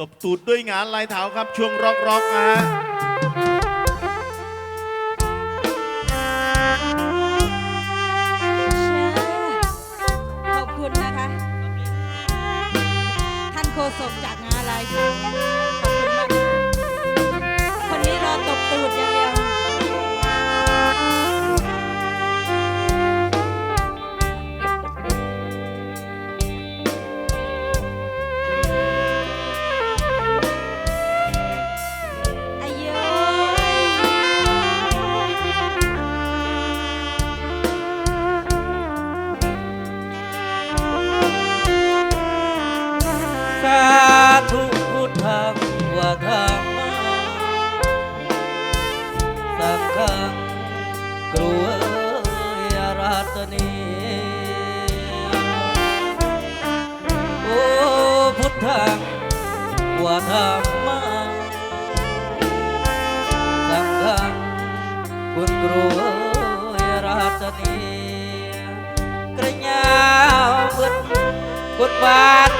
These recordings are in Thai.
ตบตูดด้วยงานลายเท้าครับช่วงร็อกร็อกๆนะฮะาธุพุทธังวะธรรมังสังฆังกรวยรัตนีโอ้พุทธังวะธรรมังสังฆังคุณกรวยรัตนีกระยาวเบิดกดบาท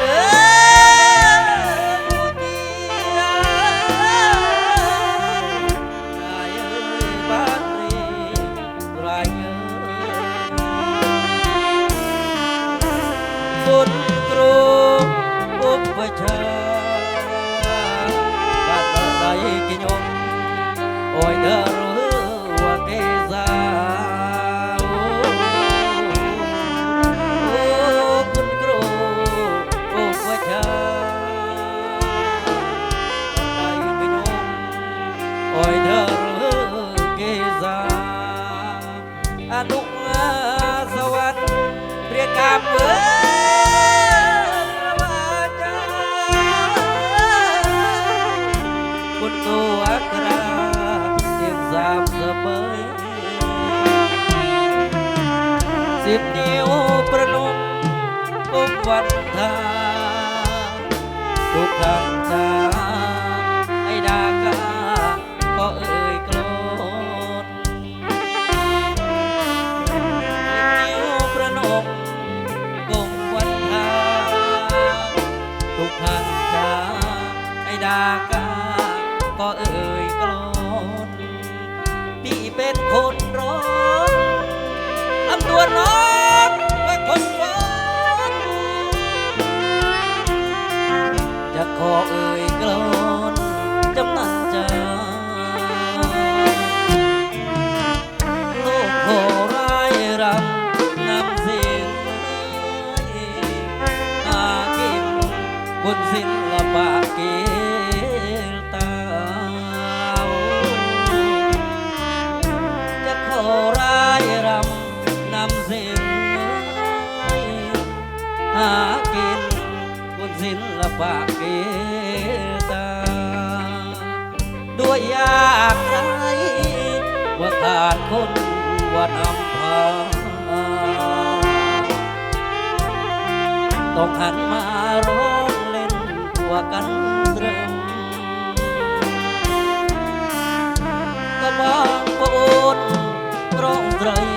ทาทุกทางทาไอ้ดากาก็เอ่ย เอ่ยกลอนจำนันใจโลกโหร้ายรำนำเสียงหากินบนศิลปะเกลตาจะขอร้ายรำนำสิ่งหากินบนศิลปะเกต ขาดคนวัดอำพาต้องหันมาร้องเล่นตัวกันตรึงก็บางโอนร้องไตรยิ่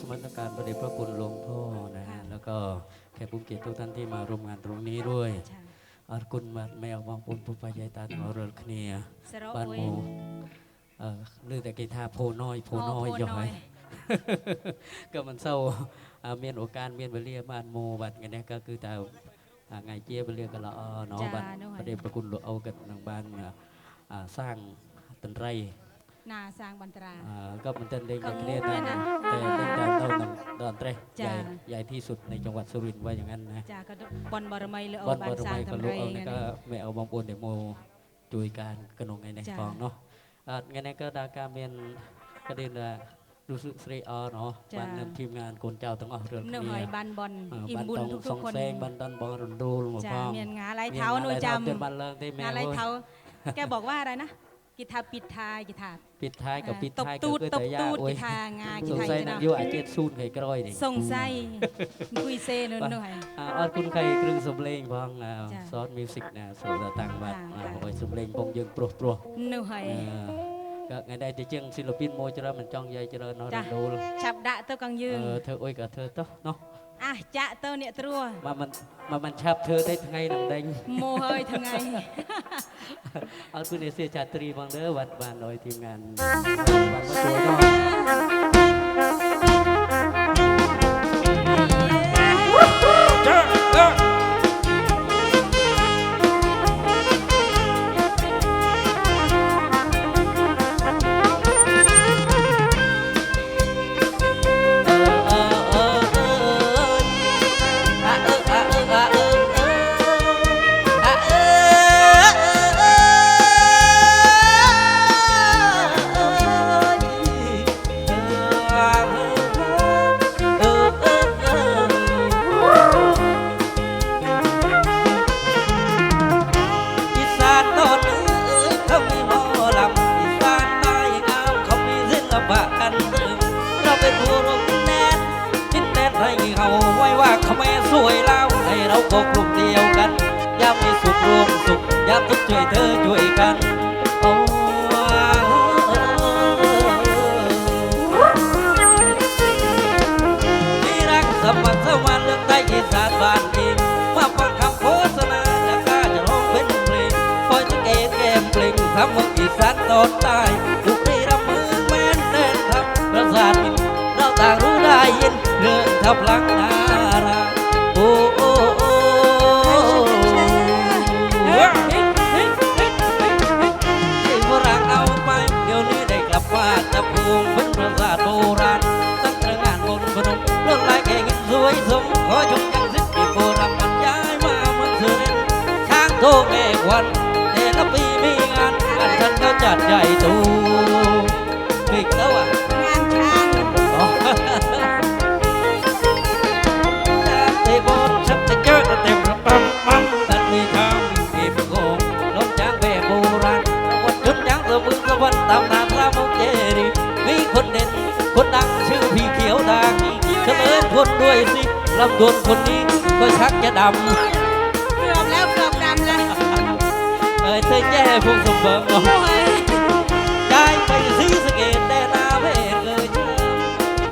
สมรรถการประเดชพระคุณหลวงพ่อนะฮะ ค่ะ แล้วก็แขกผู้เกียรติทุกท่านที่มาร่วมงานตรงนี้ด้วย ចា អរគុណបាទแมวបងប្អូនពុកប៉ាយាយតាទាំងអស់រាល់គ្នា សរោ បាន អុយ មកអឺលើតែគេថាភោណយភោណយចុះហើយ ក៏មិនសូវអ่าមានឱកាសមានវេលាបានមកបាទថ្ងៃនេះក៏គឺតែអាថ្ងៃជាវេលាក៏ល្អเนาะ ចា បាទ នោះហើយ ប្រទេសប្រគុណលោកអូក៏នឹងបានអាសាងតន្ត្រី ណាសាងបន្ត្រា อ่าก็มันจะเล่น ก็ กัน งู เนี่ย เนี่ แต่ ยนะ แต่เล่นการต้นดอนเตร จ้ะ ใหญ่ใหญ่ที่สุดในจังหวัดสุรินทร์ว่าอย่างนั้นนะ ចាក៏បនបរមីលើអូ วัด បា บ ន ร សា มั ង ย ត ก็ ន្ ลู ត្រី กเอา ថ្ងៃ นี่ នេះ ก็ไม่เอาบางปนเดี๋ยวโมจุยการกระนงไงใน จ้ะ ฟองเนาะอ่างั้นก็ดาการเมียนก็เดินละรู้สึกสรีออเนาะ จ้ะ บ้านนั้นทีมงานคนเจ้าต้องออกเรื่อง នៅ นี้ ហើយបានបន อ่า អ៊ីម บ้าน បុន ต้อง ទុ ส ក อง ៗคน แซงบ้านต้นบองรุนรูลหมด ចា ฟอง មានងាឡៃ มี ថៅនោះ อะไร ចាំ ทำเดินบ้านเลิงที่แม่ ងាឡៃ เว้ย ថៅแกบอกว่าอะไรนะกีทาปิดท้ายกีทา ពីថៃក៏ពីថៃក៏គឺតែយ៉ាអុយថាងាយគេថៃណាយកអាជាតិស៊ូនគេក្រោយនេះសង្ស័យអង្គុយសេនៅនោះហើយអរគុណគេគ្រឿងសំឡេងផងសត music ណាសូមតាំងបាទអរសំឡេងបងយើងព្រោះព្រោះនោះហើយក៏ថ្ងៃដែរទៅជាងសិល្បិនមួយច្រើនមិនចង់និយាយច្រើននោះរដូលចាប់ដាក់ទៅកងយើងធ្វើអុយក៏ធ្វើទៅណោះអះចាក់ទៅអ្នកត្រួមកមិនមកមិនឆាប់ធ្វើទេថ្ងៃនឹងដេញមោហើយថ្ងៃ อาคุณเอเซียจัตรีบังเด้อวัดบานลอยทีมงานวัดมาตัวน้อก ให้เราก็กลุ่มเดียวกัน ยามมีสุขรวมสุข ยามทุกข์ช่วยเธอช่วยกันโอ้ที่รักสมัครสมานเลือกได้อีสานบ้านเองมาฟังคำโฆษณาและกล้าจะร้องเป็นเพลงคอยสังเกตแก้มเพลงทำเมืองอีสานตอนใต้ทุกที่รับมือแม่นแน่นทำประสาทเราต่างรู้ได้ยินเรื่องทับหลัง ตับว่าจะภูมิเป็นประสาทโบราณตั้งแต่งานบนพนมรถลายแข่งสวยสมขอชมยังสิทธิ์โบราณบรรยายมาเมืองสุรินทร์ช้างโตแก่ควันแต่ละปีมีงานงานฉันก็จัดใหญ่ตู คนดด้วยสิลำดวนคนนี้ก็ชักจะดำเกือบแล้วเกือบดำแล้วเอ้ยเธอแย่พวกสมบัติย้ไปสีสเกตแต่นาเพศเลย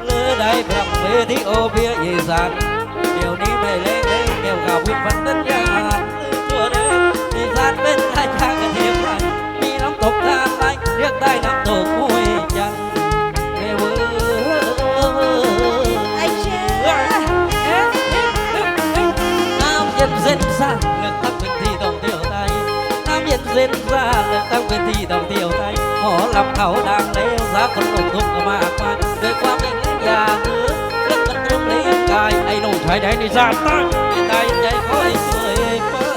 เลือได้ปรับเวทีโอเบียยีสัน พื้นที่ท่องเที่ยวไทยหอลำเขาดังแล้วสากลลูกทุ่งก็มากมายด้วยความเองอยางเออเรื่องกันตรงนี้กายไอ้หนุ่มชายแดนอีสานใต้ไม่ตายใจคอยสวยเปิ้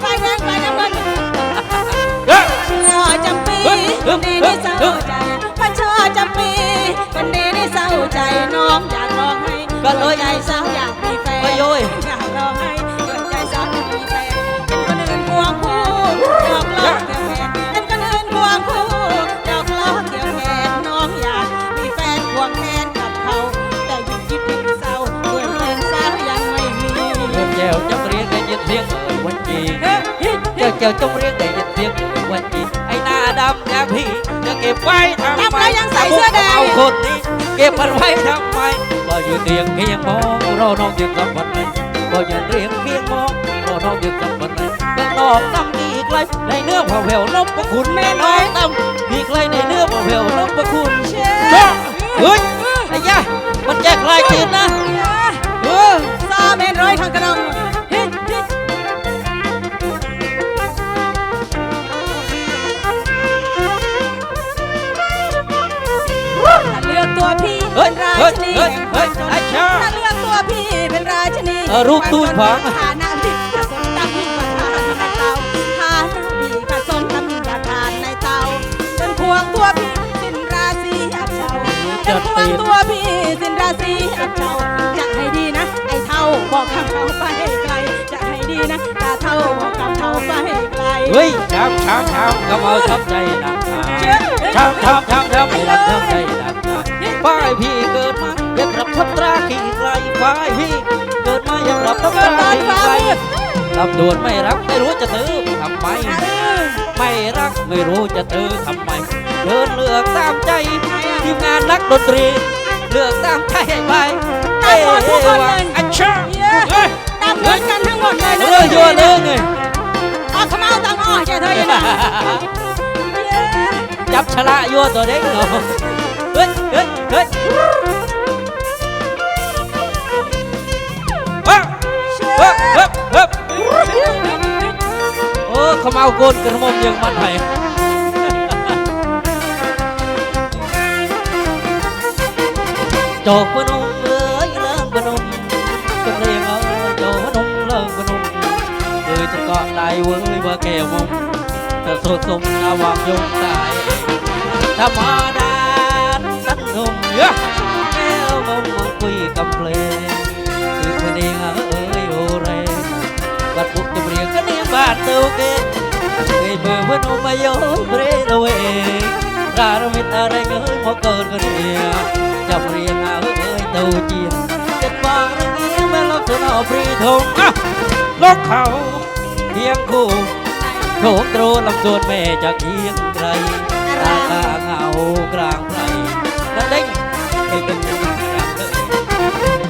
ไฟแดงไฟน้ำเงินเฮ้ยช่อจำปีวันนี้ได้เศร้าใจพระช่อจำปีวันนี้ได้เศร้าใจน้องอยากร้องให้เกิดใจสาวอยากมีแฟนไปโยยอยากร้องให้ จ้าแก้วจำเรียงได้ยินเสียงเอ่ยวันจีไอ้หน้าดำอย่างพี่จะเก็บไว้ทำไมแล้วยังใส่เสื้อแดงเอาคนนี้เก็บมันไว้ทำไมก็อยู่เตียงเพียงมองรอน้องยืนสักวันไหนก็อยู่เตียงเพียงมองรอน้องยืนสักวันไหนข้างนอกตั้งดีไกลในเนื้อผ่าแผ่วนพประคุณแม่น้องตั้งดีไกลในเนื้อผ่าแผ่วนพประคุณเชจ้าฟเฮ้ยไอ้ยะมันแจกลายตีนนะเออซาเมนร้อยทางกระดอง เฮ้เป็ยนราชินีเฮ้ยเฮ้ยมจนไอ้ชาถ้าเลือกตัวพี่เป็นราชินีเออรูปตู้ขวาง ฐานะพี่ผสมตั้งยิ่งกว่าทานในเตาฐานะพี่ผสมตั้งยิ่งกว่าทานในเตาจนควงตัวพี่สิ้นราศีอับเฉาจนควงตัวพี่สิ้นราศีอับเฉาจะให้ดีนะ ไอ้เท่าบอกคำเขาไปให้ไกลจะให้ดีนะตาเท่าบอกคำเขาไปให้ไกล เฮ้ยช้ำช้ำช้ำก็เอาช้ำใจนักหนาช้ำช้ำช้ำช้ำไม่รักช้ำใจนักหนา ฝ่ายพี่เกิดมายังรับทับตราขี่ไกลฝ่ายพี่เกิดมายังรับทับตราขี่ไกลลำดวนไม่รักไม่รู้จะตื้อทำไม ไม่รักไม่รู้จะตื้อทำไม เดินเลือกตามใจทีมงานนักดนตรี เลือกตามใจไปตามหมดทุกคนเลยอัชชาเย้เฮ้ยตามเหมือนกันทั้งหมดเลยนะเรื่อยยัวเรื่องไงออกขมาเอาตังอ้อเจ้าเธอยังไงจับฉลายัวตัวเด็กเนาะ เฮ้ยเฮ้ยเฮ้ยว้าวเฮ้ยเฮ้ยเฮ้ยโอ้เขามาเอาโกนกระมมยังมันไห้โจกพนมเอ้ยเลิงพนมจงเรียงเอ้ยโจกพนมเลิงพนมเอ้ยจะเกาะได้เว้ยว่าแก้วมงจะสดสมนาวางยงตายธรรมาสันนมเยอะ แก้วมงมาคุยกับเพลงคือเพลงเอ้ยโอเรบัดบุกจะเรียกกันนี่บาดเต้าเกะเคยเบื่อวันอมาโยนเบรดเอาเองรารมิตอะไรเงยมาเกินกันเนี่ยจะเรียงเอ้ยเต้าเจียนเจ็ดบางเงี้ยแม่ลักษณะปรีทงอ่ะลกเขาเพียงคู่ โถมโตรลำโดวนแม่จากเคียงไกลตาตาเงากลางไพรแล้วเด้งใ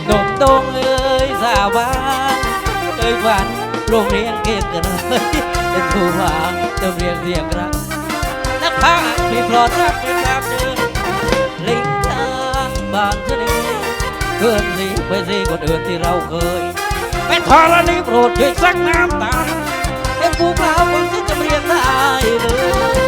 หนุ่มตรงเอ้ยสาวบ้านเอ้ยฝันโรงเรียนเก่งกันเลยเป็นผู้หวางจะเรียนเรียกรักนักพากพี่ปลอดรักเป็นแบบเดินลิงทาบ้านเสน่ห์เกินสิไปสิคนอื่นที่เราเคยเป็นธรณีโปรดช่วยซักน้ำตาเป็นผู้พาคนที่จะเรียนได้เลย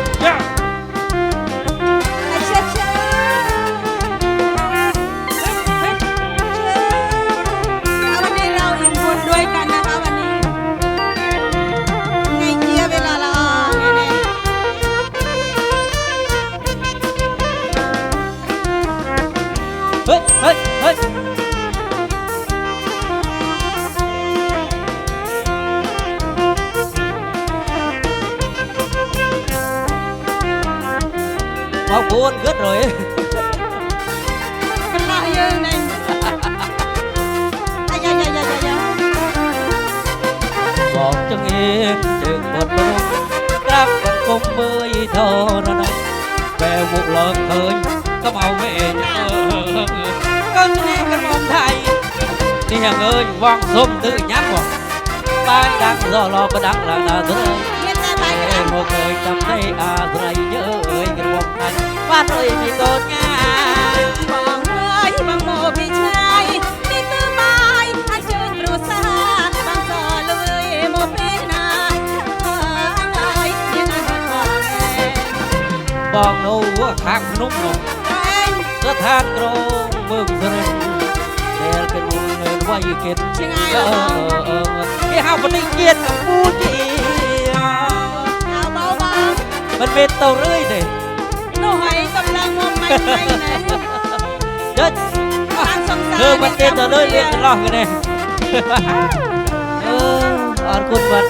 mông thầy đi ơi vòng xôm tự nhát một bài đang giò lo có đắng là là rơi. Một người trong đây à rơi nhớ ơi người một thành và rơi mi tốt nha vòng ơi bằng mồ bị trai đi tư mai anh chơi rùa xa bằng giò lười một bên à anh nhưng anh vẫn còn em vòng nô khác nung nung rất hát rô vương rơi. เป็นวงเงินว่าอยู่เก็บยังไงเออเออพี่ห้าวคนนี้เกียดมูจีเอาเบาเบามันเป็นเต่าเรื่อยเลยน้อยกำลังงมไม่ไม่นะเด็ดเออมันเป็นเต่าเรื่อยเรียกรอกันเลยเออขอบคุณมัน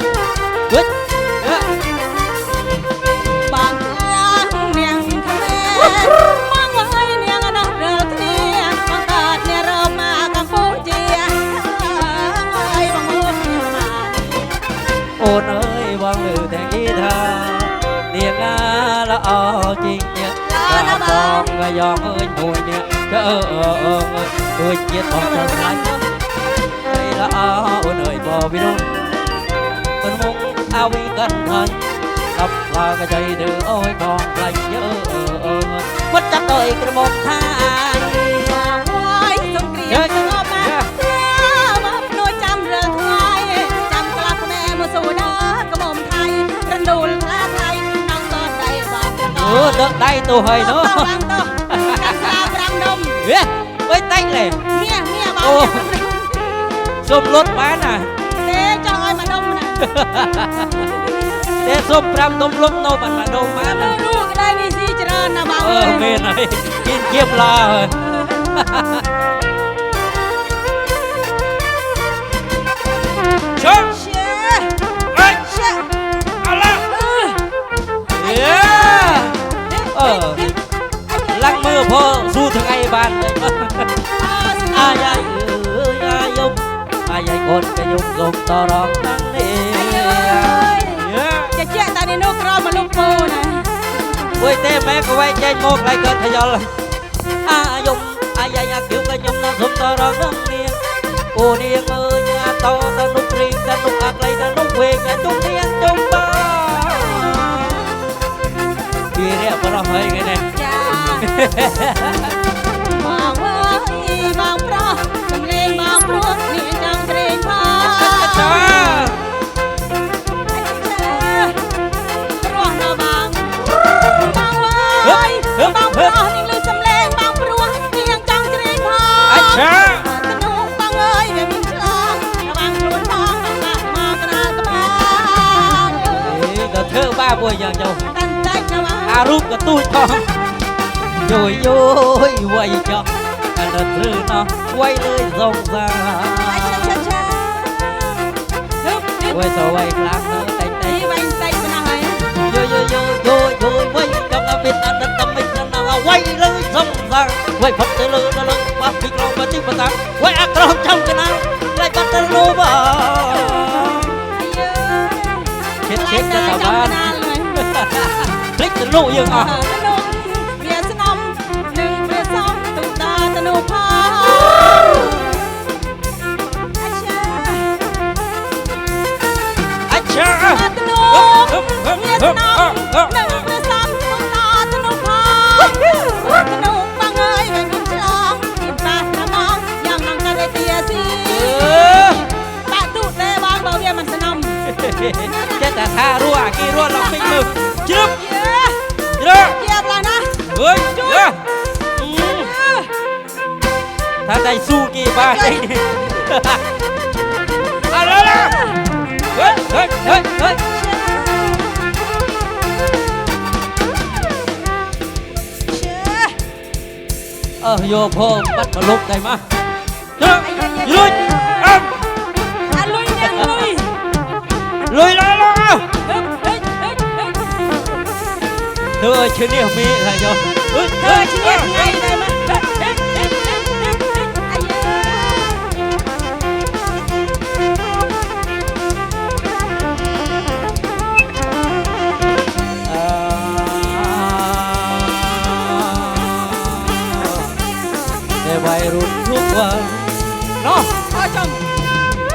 จริงเนี่ยตาบองก็ยอมเอ้ยมวยเนี่ยก็เออเออเออเออด้วยเกียรติของเธอไรไอ้ละเอาโอนเอ้ยบ่วิรุณมันมุงเอาวิกันทันรับลากระใจเดือโอ้ยมองไรเยอะเออเออเออวัดจัดโดยกระหม่อมทา nước đây tu hơi nó biết với tay này. Ô. xôm lốt bán à thế cho ai mà đông nè. Thế xôm pram đông lúc nô bạn mà đông bán à cái đây đi gì chờ nè bà ờ, ơi. ờ mê này kiên kiếp lo rồi. Church! លោកพ่อสู้ទាំងឯងបានអាយអាយអើយអាយយកអាយអាយកូនកាយុំលំតរងតាំងនេះចាជាតានេះនោះក្រមលោកពូណាអុយទេម៉ែក៏វែកចេញមកខ្លាយកើតខ្យល់អាយំអាយអាយអាគៀវកាយុំនោះសុំតរងតាំងនេះអូនៀងអើយអាតទៅនោះព្រីងទៅនោះអាក្លៃទៅនោះវែងទៅនេះជុំបាពីរៈប្រោះហើយគេនេះ បងអើយបងប្រុសសំលេងបងប្រុសមានចង់ព្រេងផងចាប្រុសនៅបងបងអើយបងប្រុសនេះលឺសំលេងបងប្រុសមានចង់ព្រេងផងអាចាត្នោបងអើយវាមានឆ្លងបងខ្លួនផងបងមកក្រៅត្បោងអេដល់ធ្វើបាបពួកយ៉ាងចុះតែតែអារូបកទូចផង Dồi dôi quay cho Đợt rư nó quay lưới rồng ra Quay sổ quay lắm tay Đánh đánh Đánh đánh Dồi dồi dồi dồi dồi quay Cầm biết bên đất tâm mình là Quay lưới rồng ra Quay phật tới lưới nó lưới Và bình lòng và chinh và sáng Quay ác lòng trong cái nào Lại bắt tới lô vào Chết chết cho tao bán Thích lũ dương à. chết là tha rua kia rua lòng sinh mừng chớp chớp chớp là na ơi chớp tha tay su kia ba đây à lơ lơ ơi ơi ơi โยโพบัดพลุกได้มะเยอะลุยอัอะลุยยังลุยลุยเลยลงเอาเฮ้ยเฮ้ยเฮ้ยเฮ้ยเธอชื่อเนี่ยมีอะไรโยเธอเชื่อเนี่ยมีไรม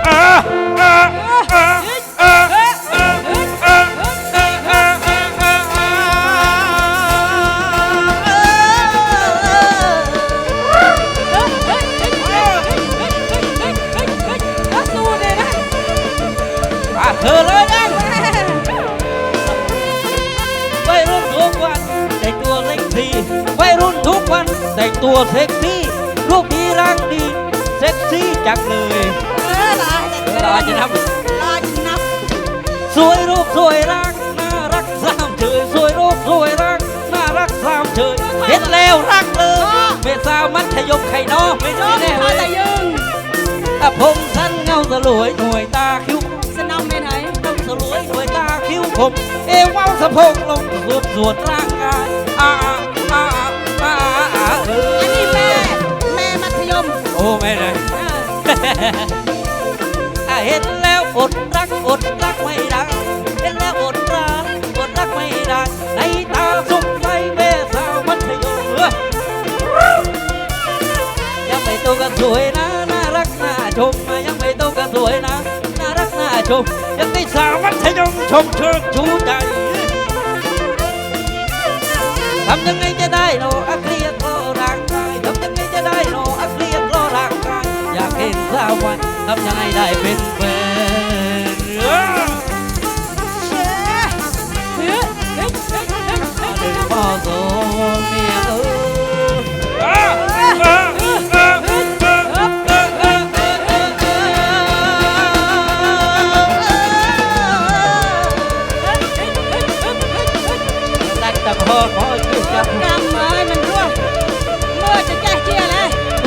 ah, ah. นเงาสลวยหน่วยตาคิ้วสนองไปไหนต้องสลวยหน่วยตาคิ้วผมเอวเว้าสะโพกลงสวดสวดร่างกายอ่าอ่าอ่าอ่าเออัน ชมยังได้สาวมัธยงชมเชิงชูใจทำยังไงจะได้โนอักเลียกโลร่างกายทำยังไงจะได้โนอักเลียกโลร่างกายอยากเห็นสาววันทำยังไงได้เป็นแฟน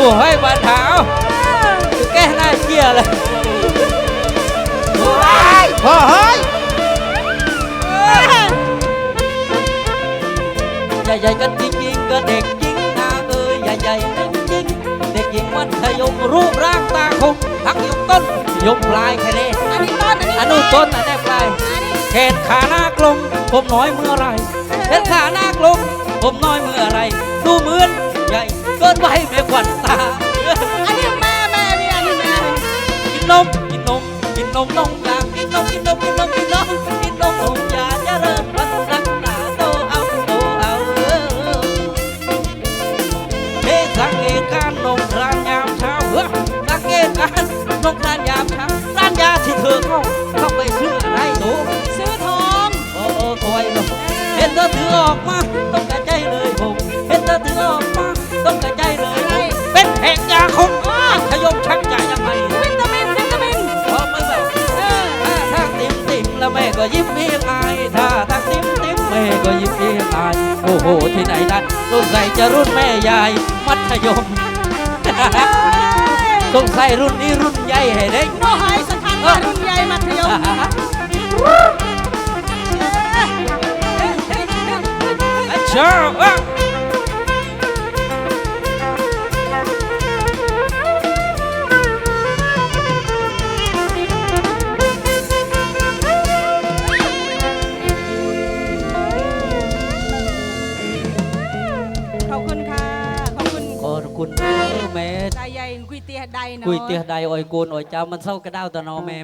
เลยตัวให้บาดเท้าอยู่แก้หน้าเชี่ยเลยพ่อเฮ้ยใหญ่ๆกันจริงๆก็เด็กจริงนาเอ้ยใหญ่ๆกันจริงเด็กหญิงมัธยมรูปร่างตาคมพักยกต้นยกปลายแค่นี้อันนี้ต้นอันนี้อันนู้นต้นอันนี้ปลายอันนี้แขนขาหน้ากลมผมน้อยเมื่อไรแขนขาหน้ากลมผมน้อยเมื่อไรดูเหมือนใหญ่เกินไปแม่ขวัญตาอันนี้แม่แม่นี่อันนี้แม่กินนมกินนมกินนมนมอยากกินนมกินนมกินนมกินนมกินนมนมอยากจะเริ่มพัฒนาหนาโตเอาโตเอาเออเฮ้สังเกตการนมครานยามเช้าเฮ้อสังเกตการนมครานยามเช้าร้านยาที่เธอเข้าเข้าไปซื้ออะไรโตซื้อทองโอ้โอ้คอยลงเห็นเธอถือออกมาต้อง ขยมชักใจยังไงวิตามินวิตามินพอไม่แบบเออถ้าทางติ่มติ่มแล้วแม่ก็ยิ้มเมียงอายถ้าทางติ่มติ่มแม่ก็ยิ้มเมียงอายโอ้โหที่ไหนนั้นสงสัยจะรุ่นแม่ยายมัธยมสงสัยรุ่นนี้รุ่นใหญ่ให้เด็กโมหายสถานว่ารุ่นใหญ่มัธยมอัชเชอ แม่ใจใหญ่กุยเตียใดเนาะกุยเตียใดอ้อยกูนอ้อยเจ้ามันเศร้ากระด้าวตะนอแม่